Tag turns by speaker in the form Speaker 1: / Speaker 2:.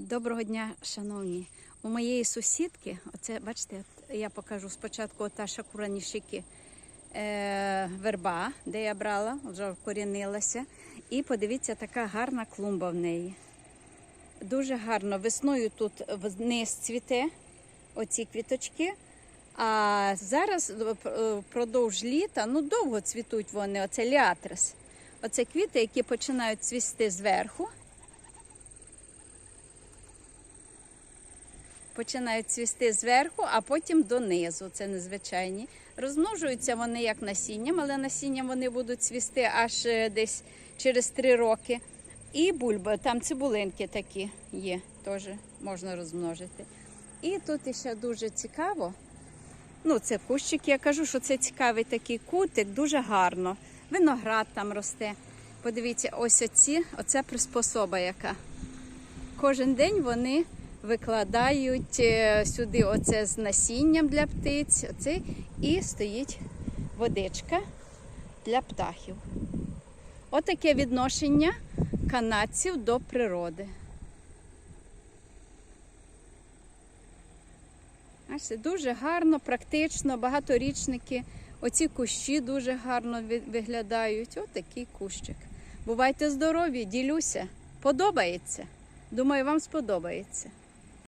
Speaker 1: Доброго дня, шановні. У моєї сусідки, оце бачите, я покажу спочатку та шакура е, верба, де я брала, вже вкорінилася. І подивіться, така гарна клумба в неї. Дуже гарно. Весною тут вниз цвіте оці квіточки. А зараз е, впродовж літа, ну довго цвітуть вони, оце ліатрис. Оце квіти, які починають цвісти зверху. Починають цвісти зверху, а потім донизу. Це незвичайні. Розмножуються вони як насінням, але насінням вони будуть цвісти аж е, десь через три роки. І бульба, там цибулинки такі є, теж можна розмножити. І тут ще дуже цікаво. Ну, це кущик, я кажу, що це цікавий такий кутик, дуже гарно. Виноград там росте. Подивіться, ось оці, оце приспособа яка. Кожен день вони викладають е, сюди оце з насінням для птиць, оце, і стоїть водичка для птахів. Отаке відношення канадців до природи. Бачите, дуже гарно, практично, багаторічники. Оці кущі дуже гарно виглядають. Отакий кущик. Бувайте здорові, ділюся. Подобається. Думаю, вам сподобається.